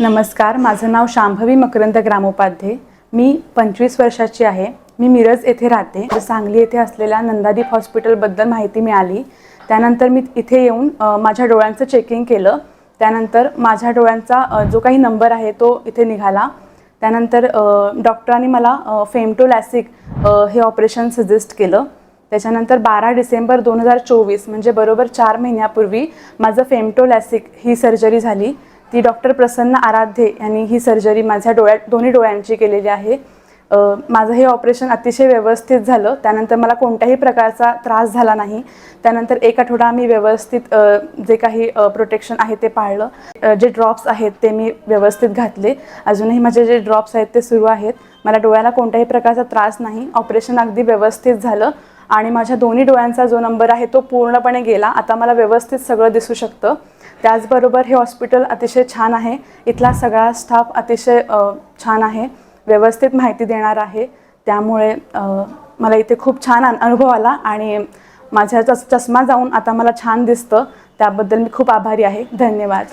नमस्कार माझं नाव शांभवी मकरंद ग्रामोपाध्ये. मी पंचवीस वर्षाची आहे. मी मिरज येथे राहते. सांगली येथे असलेल्या नंदादीप हॉस्पिटलबद्दल माहिती मिळाली. त्यानंतर मी इथे येऊन माझ्या डोळ्यांचं चेकिंग केलं. त्यानंतर माझ्या डोळ्यांचा जो काही नंबर आहे तो इथे निघाला. त्यानंतर डॉक्टरांनी मला फेमटोलॅसिक हे ऑपरेशन सजेस्ट केलं. त्याच्यानंतर बारा डिसेंबर दोन हजार चोवीस म्हणजे बरोबर चार महिन्यापूर्वी माझं फेमटोलॅसिक ही सर्जरी झाली. ती डॉक्टर प्रसन्न आराध्ये यांनी ही सर्जरी माझ्या डोळ्यात दोन्ही डोळ्यांची केलेली आहे. माझं हे ऑपरेशन अतिशय व्यवस्थित झालं. त्यानंतर मला कोणत्याही प्रकारचा त्रास झाला नाही. त्यानंतर एक आठवडा मी व्यवस्थित जे काही प्रोटेक्शन आहे ते पाळलं. जे ड्रॉप्स आहेत ते मी व्यवस्थित घातले. अजूनही माझे जे ड्रॉप्स आहेत ते सुरू आहेत. मला डोळ्याला कोणत्याही प्रकारचा त्रास नाही. ऑपरेशन अगदी व्यवस्थित झालं. आणि माझ्या दोन्ही डोळ्यांचा जो नंबर आहे तो पूर्णपणे गेला. आता मला व्यवस्थित सगळं दिसू शकतं. त्याचबरोबर हे हॉस्पिटल अतिशय छान आहे. इथला सगळा स्टाफ अतिशय छान आहे. व्यवस्थित माहिती देणार आहे. त्यामुळे मला इथे खूप छान अनुभव आला आणि माझ्या चष्मा जाऊन आता मला छान दिसतं. त्याबद्दल मी खूप आभारी आहे. धन्यवाद.